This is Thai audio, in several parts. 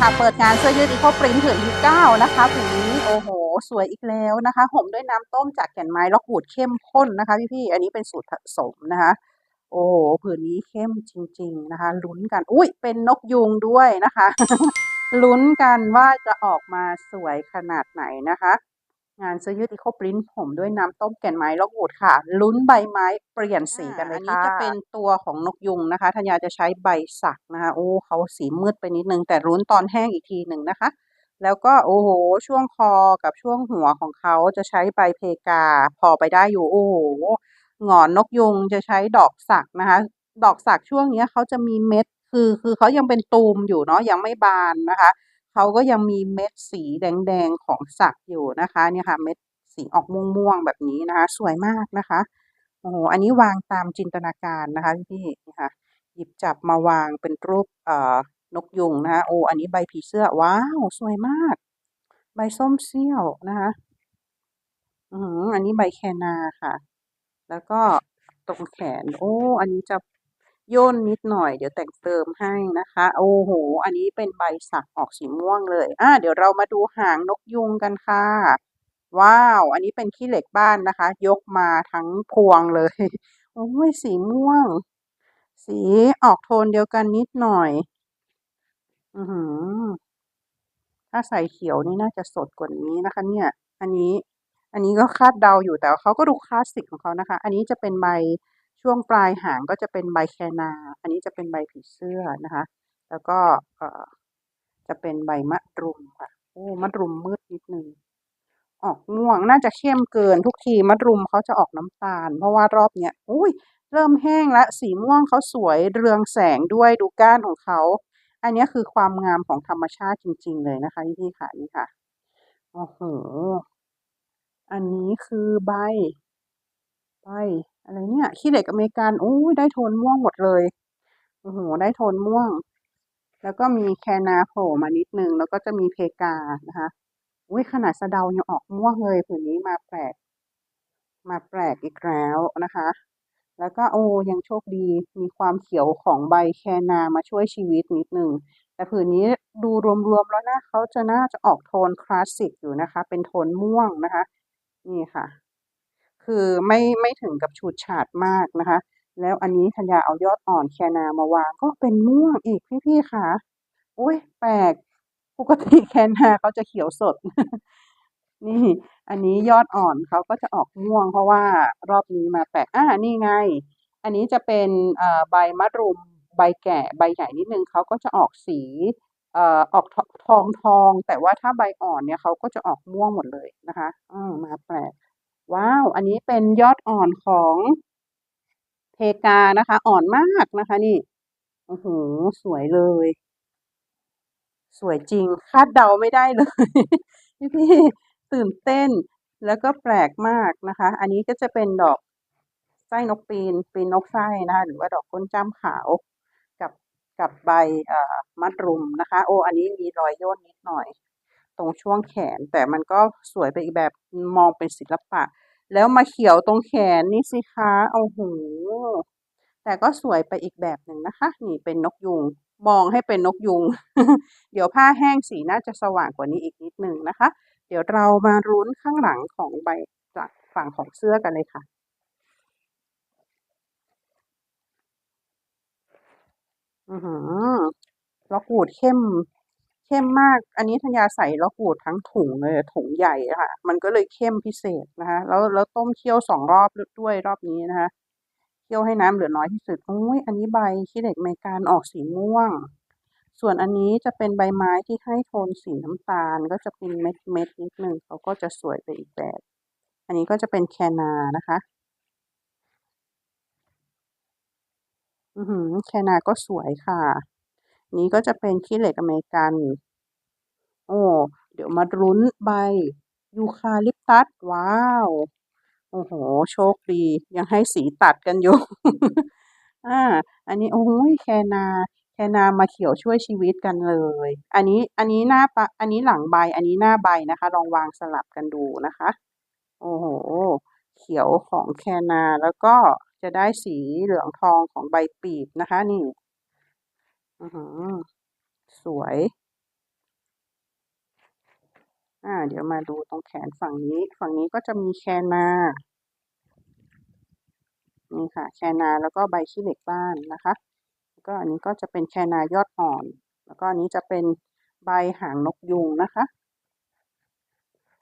ค่ะเปิดงานเสื้อยืดอีโคปรินผืนที่9นะคะผืนนี้โอ้โห สวยอีกแล้วนะคะห่มด้วยน้ำต้มจากแก่นไม้ล็อกบูดเข้มข้นนะคะพี่ๆอันนี้เป็นสูตรผสมนะคะ โอ้โหผืนนี้เข้มจริง ๆนะคะ ลุ้นกัน อุ้ยเป็นนกยุงด้วยนะคะ ลุ้นกันว่าจะออกมาสวยขนาดไหนนะคะ งานเสื้อยืดอีโคปรินท์ผมด้วยน้ำต้มแก่นไม้ล็อกวูดค่ะ ลุ้นใบไม้เปลี่ยนสีกันเลยค่ะ อันนี้จะเป็นตัวของนกยุงนะคะธัญญาจะใช้ใบสักนะคะ โอ้เขาสีมืดไปนิดนึง แต่ลุ้นตอนแห้งอีกทีหนึ่งนะคะ แล้วก็โอ้โห ช่วงคอกับช่วงหัวของเขาจะใช้ใบเพกา พอไปได้อยู่ โอ้โหหงอนนกยุงจะใช้ดอกสักนะคะ ดอกสักช่วงเนี้ยเขาจะมีเม็ด คือคือเขายังเป็นตูมอยู่เนาะยังไม่บานนะคะ เขาก็ยังมีเม็ดสีแดงๆของสักอยู่นะคะเนี่ยค่ะเม็ดสีออกม่วงๆแบบนี้นะคะ สวยมากนะคะโอ้โหอันนี้วางตามจินตนาการนะคะพี่นี่ค่ะหยิบจับมาวางเป็นรูปเอ่อนกยุงนะคะโอ้อันนี้ใบผีเสื้อว้าวสวยมาก ใบส้มเสี้ยวนะคะอืออันนี้ใบแคนาค่ะ แล้วก็ตรงแขน โอ้ อันนี้จะ ย่นนิดหน่อยเดี๋ยวแต่งเติมให้นะคะ โอ้โห อันนี้เป็นใบสักออกสีม่วงเลย อ่าเดี๋ยวเรามาดูหางนกยุงกันค่ะ ว้าว อันนี้เป็นขี้เหล็กบ้านนะคะ ยกมาทั้งพวงเลย โอ้ยสีม่วง สีออกโทนเดียวกันนิดหน่อย อือหือ ถ้าใส่เขียวนี่น่าจะสดกว่านี้นะคะ เนี่ย อันนี้ อันนี้ก็คาดเดาอยู่แต่เขาก็ดูคลาสสิกของเขานะคะ อันนี้จะเป็นใบ ช่วงปลายหางก็จะเป็นใบแคนา อันนี้จะเป็นใบผีเสื้อนะคะ แล้วก็จะเป็นใบมะรุมค่ะโอ้มะรุมมืดนิดนึงออกม่วงน่าจะเข้มเกินทุกทีมะรุมเขาจะออกน้ำตาล เพราะว่ารอบเนี้ยอุ้ยเริ่มแห้งและสีม่วงเขาสวยเรืองแสงด้วยดูก้านของเขา อันนี้คือความงามของธรรมชาติจริง ๆ เลยนะคะพี่ๆค่ะนี่ค่ะโอ้โหอันนี้คือใบใบ อะไรเนี่ยขี้เหล็กอเมริกันโอ้ยได้โทนม่วงหมดเลยโอ้โหได้โทนม่วง แล้วก็มีแคนาโผล่มานิดนึง แล้วก็จะมีเพกานะคะอุ้ยขนาดสะเดายังออกม่วงเลยผืนนี้มาแปลก มาแปลกอีกแล้วนะคะ แล้วก็โอ้ยังโชคดีมีความเขียวของใบแคนามาช่วยชีวิตนิดนึงแต่ผืนนี้ดูรวมๆแล้วนะเขาจะน่าจะออกโทนคลาสสิกอยู่นะคะ เป็นโทนม่วงนะคะ นี่ค่ะ คือไม่ไม่ถึงกับฉูดฉาดมากนะคะ แล้วอันนี้ธัญญาเอายอดอ่อนแคนามาวางก็เป็นม่วงอีกพี่ๆค่ะอุ้ยแปลกปกติแคนาเขาจะเขียวสด นี่ อันนี้ยอดอ่อนเขาก็จะออกม่วง เพราะว่ารอบนี้มาแปลกอ่านี่ไง อันนี้จะเป็นใบมะรุมใบแก่ใบใหญ่นิดนึงเขาก็จะออกสีเออออกททองทอง แต่ว่าถ้าใบอ่อนเนี่ยเขาก็จะออกม่วงหมดเลยนะคะ อืมมาแปลก ว้าว อันนี้เป็นยอดอ่อนของเพกานะคะ อ่อนมากนะคะนี่โอ้โหสวยเลย สวยจริง คาดเดาไม่ได้เลยพี่พี่ตื่นเต้นแล้วก็แปลกมากนะคะ อันนี้ก็จะเป็นดอกไส้นกปีนปีนนกไส้นะคะหรือว่าดอกก้นจ้ำขาวกับกับใบมัดรุมนะคะ โอ้อันนี้มีรอยย่นนิดหน่อย ตรงช่วงแขน แต่มันก็สวยไปอีกแบบมองเป็นศิลปะ แล้วมาเขียวตรงแขนนี่สิคะโอ้โหแต่ก็สวยไปอีกแบบหนึ่งนะคะ นี่เป็นนกยุงมองให้เป็นนกยุง เดี๋ยวผ้าแห้งสีน่าจะสว่างกว่านี้อีกนิดหนึ่งนะคะ เดี๋ยวเรามารุ้นข้างหลังของใบจากฝั่งของเสื้อกันเลยค่ะอือหือล็อกวูดเข้ม เข้มมาก อันนี้ธัญญาใส่ล็อกวูดทั้งถุงเลยถุงใหญ่ค่ะ มันก็เลยเข้มพิเศษนะคะแล้วแล้วต้มเคี่ยวสองรอบด้วยรอบนี้นะคะเคี่ยวให้น้ำเหลือน้อยที่สุดอุ้ยอันนี้ใบขี้เหล็กเมกันออกสีม่วง ส่วนอันนี้จะเป็นใบไม้ที่ให้โทนสีน้ำตาลก็จะเป็นเม็ดเม็ดนิดนึงเขาก็จะสวยไปอีกแบบ อันนี้ก็จะเป็นแคนานะคะ อือหือแคนาก็สวยค่ะนี้ก็จะเป็นขี้เหล็กอเมริกัน โอ้ เดี๋ยวมารุ้นใบ ยูคาลิปตัส ว้าว โอ้โห โชคดี ยังให้สีตัดกันอยู่ อ่า อันนี้ โอ้ยแคนา แคนามาเขียวช่วยชีวิตกันเลย อันนี้ อันนี้หน้าปะอันนี้หลังใบ อันนี้หน้าใบนะคะ ลองวางสลับกันดูนะคะ โอ้โห เขียวของแคนา แล้วก็จะได้สีเหลืองทองของใบปีบนะคะ นี่ อือสวย อ่า เดี๋ยวมาดูตรงแขนฝั่งนี้ ฝั่งนี้ก็จะมีแคนานี่ค่ะ แคนาแล้วก็ใบขี้เหล็กบ้านนะคะแล้วก็อันนี้ก็จะเป็นแคนายอดอ่อน แล้วก็อันนี้จะเป็นใบหางนกยูงนะคะ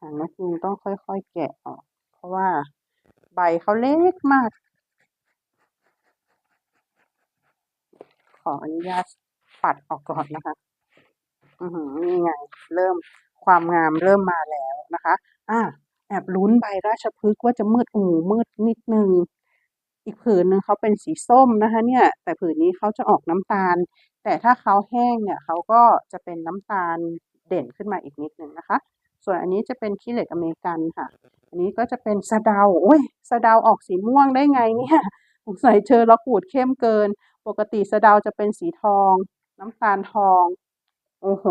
หางนกยูงต้องค่อยๆแกะออก เพราะว่าใบเขาเล็กมาก ขออนุญาตปัดออกก่อนนะคะ อือหือนี่ไง เริ่ม ความงามเริ่มมาแล้วนะคะ อ่าแอบลุ้นใบราชพฤกษ์ว่าจะมืดอูมืดนิดนึง อีกผืนหนึ่งเขาเป็นสีส้มนะคะ เนี่ย แต่ผืนนี้เขาจะออกน้ำตาล แต่ถ้าเขาแห้งเนี่ยเขาก็จะเป็นน้ำตาลเด่นขึ้นมาอีกนิดหนึ่งนะคะ ส่วนอันนี้จะเป็นขี้เหล็กอเมริกันค่ะ อันนี้ก็จะเป็นสะเดาโอ้ยสะเดาออกสีม่วงได้ไงเนี่ยสงสัยเจอแล้วขูดเข้มเกิน ปกติสะเดาจะเป็นสีทอง น้ำตาลทอง โอ้โห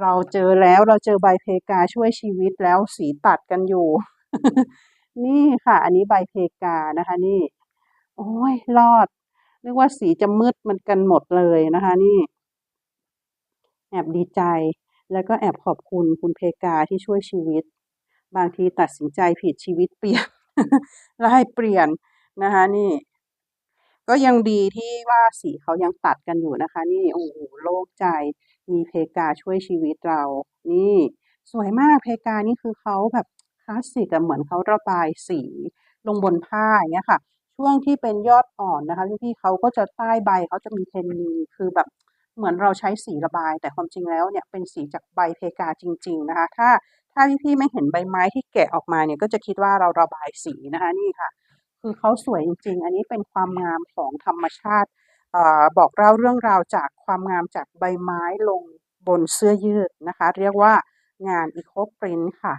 เราเจอแล้วเราเจอใบเพกาช่วยชีวิตแล้วสีตัดกันอยู่ นี่ค่ะ อันนี้ใบเพกานะคะ นี่ โอ้ยรอดนึกว่าสีจะมืดมันกันหมดเลยนะคะ นี่ แอบดีใจ แล้วก็แอบขอบคุณคุณเพกาที่ช่วยชีวิต บางทีตัดสินใจผิดชีวิตเปลี่ยนแล้วให้เปลี่ยนนะคะ นี่ ก็ยังดีที่ว่าสีเขายังตัดกันอยู่นะคะ นี่โอ้โหโล่งใจมีเพกาช่วยชีวิตเรา นี่สวยมากเพกานี่คือเขาแบบคลาสสิกอะเหมือนเขาระบายสีลงบนผ้าอย่างเงี้ยค่ะ ช่วงที่เป็นยอดอ่อนนะคะพี่ๆเขาก็จะใต้ใบเขาจะมีเทนนีคือแบบเหมือนเราใช้สีระบาย แต่ความจริงแล้วเนี่ยเป็นสีจากใบเพกาจริง ๆนะคะ ถ้าถ้าพี่ๆไม่เห็นใบไม้ที่แกะออกมาเนี่ยก็จะคิดว่าเราระบายสีนะคะนี่ค่ะ คือเขาสวยจริงๆ อันนี้เป็นความงามของธรรมชาติอบอกเล่าเรื่องราวจากความงามจากใบไม้ลงบนเสื้อยืดนะคะ เรียกว่างานอีโคปรินค่ะ